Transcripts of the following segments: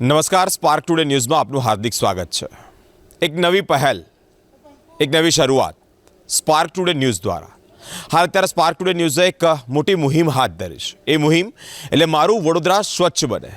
નમસ્કાર spark today ન્યૂઝમાં આપનું હાર્દિક સ્વાગત છે. એક નવી પહેલ, એક નવી શરૂઆત સ્પાર્ક ટુડે ન્યૂઝ દ્વારા. હાલ અત્યારે સ્પાર્ક ટુડે ન્યૂઝે એક મોટી મુહિમ હાથ ધરી છે. એ મુહિમ એટલે મારું વડોદરા સ્વચ્છ બને,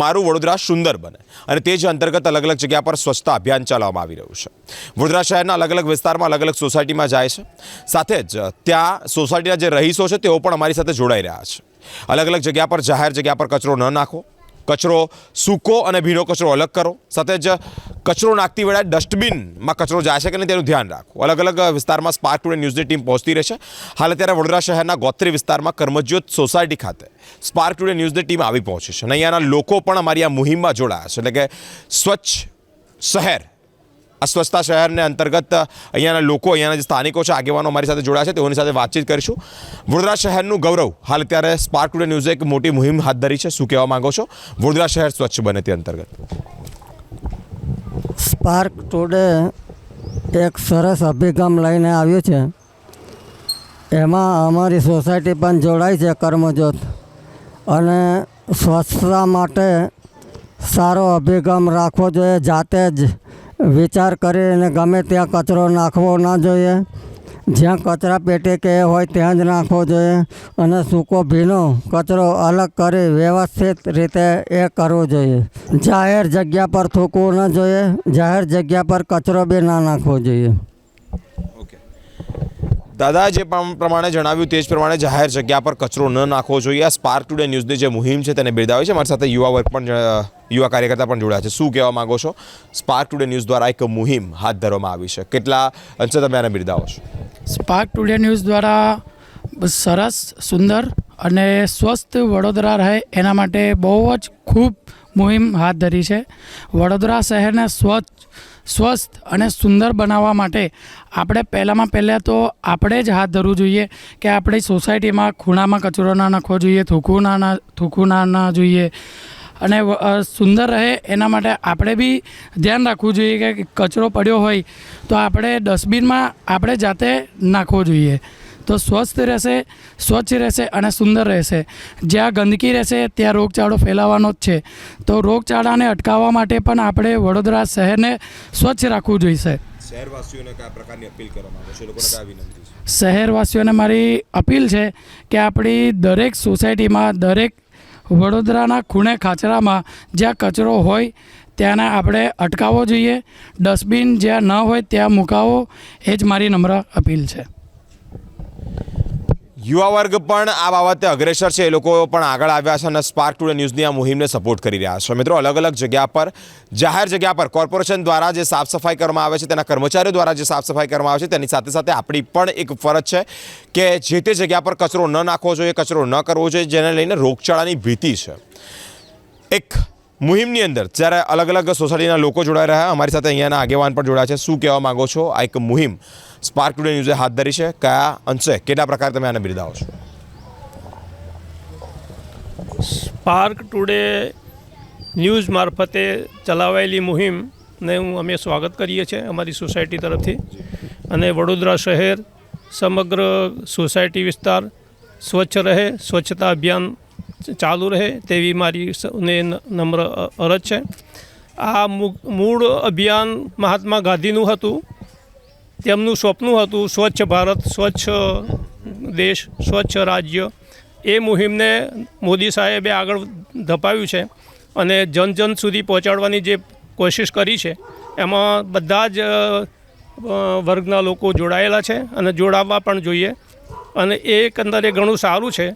મારું વડોદરા સુંદર બને અને તે જ અંતર્ગત અલગ અલગ જગ્યા પર સ્વચ્છતા અભિયાન ચલાવવામાં આવી રહ્યું છે. વડોદરા શહેરના અલગ અલગ વિસ્તારમાં અલગ અલગ સોસાયટીમાં જાય છે. સાથે જ ત્યાં સોસાયટીના જે રહીશો છે તેઓ પણ અમારી સાથે જોડાઈ રહ્યા છે. અલગ અલગ જગ્યા પર, જાહેર જગ્યા પર કચરો ન નાખો કચરો સૂકો અને ભીનો કચરો અલગ કરો. સાથે જ કચરો નાખતી વેળાએ ડસ્ટબિનમાં કચરો જાય છે કે નહીં તેનું ધ્યાન રાખો અલગ અલગ વિસ્તારમાં સ્પાર્ક ટુડે ન્યૂઝની ટીમ પહોંચતી રહેશે. હાલ અત્યારે વડોદરા શહેરના ગોત્રી વિસ્તારમાં કર્મજ્યોત સોસાયટી ખાતે સ્પાર્ક ટુડે ન્યૂઝની ટીમ આવી પહોંચી છે. અને અહીંયાના લોકો પણ અમારી આ મુહિમમાં જોડાયા છે. એટલે કે સ્વચ્છ શહેર આ સ્વચ્છતા શહેરને અંતર્ગત અહીંયાના લોકો, અહીંયાના જે સ્થાનિકો છે, આગેવાનો અમારી સાથે જોડાયા છે, તેઓની સાથે વાતચીત કરીશું. વડોદરા શહેરનું ગૌરવ, હાલ અત્યારે સ્પાર્ક ટુડે ન્યૂઝે એક મોટી મુહિમ હાથ ધરી છે. શું કહેવા માંગો છો? વડોદરા શહેર સ્વચ્છ બને તે અંતર્ગત. સ્પાર્ક ટુડે એક સરસ અભિગમ લઈને આવ્યું છે. એમાં અમારી સોસાયટી પણ જોડાય છે કર્મજોત. અને સ્વચ્છતા માટે સારો અભિગમ રાખવો જોઈએ જાતે જ વિચાર કરીને ગમે ત્યાં કચરો નાખવો ના જોઈએ. જ્યાં કચરા પેટી કે હોય ત્યાં જ નાખવો જોઈએ અને સૂકો ભીનો કચરો અલગ કરી વ્યવસ્થિત રીતે એ કરવું જોઈએ. જાહેર જગ્યા પર થૂકવું ન જોઈએ. જાહેર જગ્યા પર કચરો બી ના નાખવો જોઈએ. દાદા, જે પ્રમાણે જણાવ્યું તે જ પ્રમાણે જાહેર જગ્યા પર કચરો ન નાખવો જોઈએ. આ સ્પાર્ક ટુડે ન્યૂઝની જે મુહિમ છે તેને બિરદાવી છે. મારી સાથે યુવા વર્ગ પણ યુવા કાર્યકર્તા પણ જોડાયા છે. શું કહેવા માંગો છો? સ્પાર્ક ટુડે ન્યૂઝ દ્વારા એક મુહિમ હાથ ધરવામાં આવી છે. કેટલા અંશે તમે આને બિરદાવો છો? સ્પાર્ક ટુડે ન્યૂઝ દ્વારા સરસ, સુંદર અને સ્વસ્થ વડોદરા રહે એના માટે બહુ જ ખૂબ મુહિમ હાથ ધરી છે. વડોદરા શહેરને સ્વચ્છ સ્વસ્થ અને સુંદર બનાવવા માટે આપણે પહેલાંમાં પહેલાં તો આપણે જ હાથ ધરવું જોઈએ કે આપણી સોસાયટીમાં ખૂણામાં કચરો ના નાખવો જોઈએ, થૂકવું ના ના, થૂકવું ના ના જોઈએ. અને સુંદર રહે એના માટે આપણે બી ધ્યાન રાખવું જોઈએ કે કચરો પડ્યો હોય તો આપણે ડસ્ટબિનમાં આપણે જાતે નાખવો જોઈએ. તો સ્વસ્થ રહેશે સ્વચ્છ રહેશે અને સુંદર રહેશે. જ્યાં ગંદકી રહેશે ત્યાં રોગચાળો ફેલાવાનો જ છે. તો રોગચાળાને અટકાવવા માટે પણ આપણે વડોદરા શહેરને સ્વચ્છ રાખવું જોઈશે. શહેરવાસીઓને કયા પ્રકારની અપીલ કરવામાં આવે છો? લોકોને કયા વિનંતી છે? શહેરવાસીઓને મારી અપીલ છે કે આપણી દરેક સોસાયટીમાં દરેક વડોદરાના ખૂણે ખાચરામાં જ્યાં કચરો હોય ત્યાંને આપણે અટકાવવો જોઈએ. ડસ્ટબિન જ્યાં ન હોય ત્યાં મુકાવો. એ જ મારી નમ્ર અપીલ છે. યુવા વર્ગ પણ આ બાબતે અગ્રેસર છે. એ લોકો પણ આગળ આવ્યા છે અને સ્પાર્ક ટુડે ન્યૂઝની આ મુહિમને સપોર્ટ કરી રહ્યા છે. મિત્રો, અલગ અલગ જગ્યા પર, જાહેર જગ્યા પર કોર્પોરેશન દ્વારા જે સાફ સફાઈ કરવામાં આવે છે, તેના કર્મચારીઓ દ્વારા જે સાફ સફાઈ કરવામાં આવે છે, તેની સાથે સાથે આપણી પણ એક ફરજ છે કે જે તે જગ્યા પર કચરો ન નાખવો જોઈએ, કચરો ન કરવો જોઈએ, જેને લઈને રોગચાળાની ભીતિ છે. એક મુહિમની અંદર જ્યારે અલગ અલગ સોસાયટીના લોકો જોડાઈ રહ્યા, અમારી સાથે અહીંયાના આગેવાન પણ જોડાયા છે. શું કહેવા માંગો છો? આ એક મુહિમ સ્પાર્ક ટુડે ન્યૂઝે હાથ ધરી છે. કયા અંશે, કેટલા પ્રકારે તમે આને બિરદાવો છો? સ્પાર્ક ટુડે ન્યૂઝ મારફતે ચલાવાયેલી મુહિમને હું અમે સ્વાગત કરીએ છીએ અમારી સોસાયટી તરફથી. અને વડોદરા શહેર સમગ્ર સોસાયટી વિસ્તાર સ્વચ્છ રહે, સ્વચ્છતા અભિયાન ચાલુ રહે તેવી મારી સૌને નમ્ર અરજ છે. આ મૂળ અભિયાન મહાત્મા ગાંધીનું હતું. તેમનું સ્વપ્ન હતું સ્વચ્છ ભારત, સ્વચ્છ દેશ, સ્વચ્છ રાજ્ય. એ મુહિમને મોદી સાહેબે આગળ ધપાવ્યું છે અને જન જન સુધી પહોંચાડવાની જે કોશિશ કરી છે, એમાં બધા જ વર્ગના લોકો જોડાયેલા છે અને જોડાવવા પણ જોઈએ. અને એ એકંદરે ઘણું સારું છે.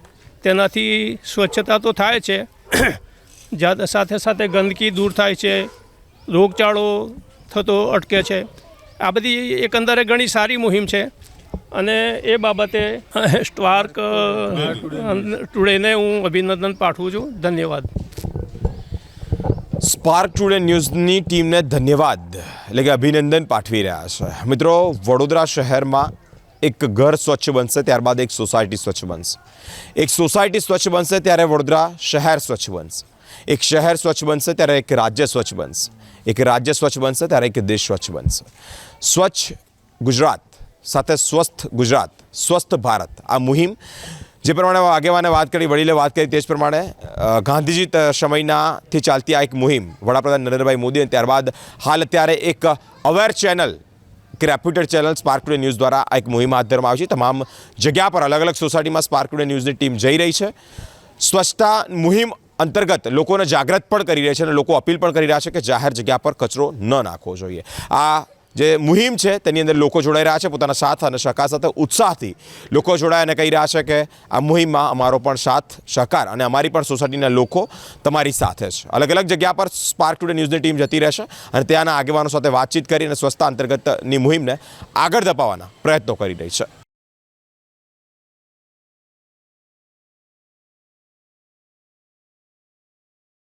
તેનાથી સ્વચ્છતા તો થાય છે. સાથે સાથે ગંદકી દૂર થાય છે. રોગચાળો થતો અટકે છે. આ બધી એકંદરે ઘણી સારી મુહિમ છે. અને એ બાબતે સ્ટાર્ક ટુડેને હું અભિનંદન પાઠવું છું. ધન્યવાદ. સ્પાર્ક ટુડે ન્યૂઝની ટીમને ધન્યવાદ. એટલે કે અભિનંદન પાઠવી રહ્યા છે. મિત્રો વડોદરા શહેરમાં એક ઘર સ્વચ્છ બનશે ત્યારબાદ એક સોસાયટી સ્વચ્છ બનશે એક સોસાયટી સ્વચ્છ બનશે ત્યારે વડોદરા શહેર સ્વચ્છ બનશે એક શહેર સ્વચ્છ બનશે ત્યારે એક રાજ્ય સ્વચ્છ બનશે એક રાજ્ય સ્વચ્છ બનશે ત્યારે એક દેશ સ્વચ્છ બનશે સ્વચ્છ ગુજરાત સાથે સ્વસ્થ ગુજરાત સ્વસ્થ ભારત આ મુહિમ જે પ્રમાણે આગેવાને વાત કરી વડીલે વાત કરી તે જ પ્રમાણે અ, ગાંધીજી ત- સમયનાથી ચાલતી આ એક મુહિમ વડાપ્રધાન નરેન્દ્રભાઈ મોદી અને ત્યારબાદ હાલ અત્યારે એક અવેર ચેનલ કે reputed channel spark today news દ્વારા એક મુહિમ હાથ ધરવામાં આવી છે. તમામ જગ્યા પર અલગ અલગ સોસાયટીમાં સ્પાર્ક ટુડે ન્યૂઝની ટીમ જઈ રહી છે. સ્વચ્છતા મુહિમ અંતર્ગત લોકોને જાગૃત પણ કરી રહી છે અને લોકો અપીલ પણ કરી રહ્યા છે કે જાહેર જગ્યા પર કચરો ન નાખવો જોઈએ. આ જે મુહિમ છે, તેની અંદર લોકો જોડાઈ રહ્યા છે, પોતાના સાથ અને સહકાર સાથે ઉત્સાહથી લોકો જોડાય અને કહી રહ્યા છે કે આ મુહિમમાં અમારો પણ સાથ, સહકાર અને અમારી પણ સોસાયટીના લોકો તમારી સાથે છે. અલગ અલગ જગ્યા પર સ્પાર્ક ટુડે ન્યૂઝની ટીમ જતી રહેશે અને ત્યાંના આગેવાનો સાથે વાતચીત કરી અને સ્વચ્છતા અંતર્ગતની મુહિમને આગળ ધપાવવાના પ્રયત્નો કરી રહી છે.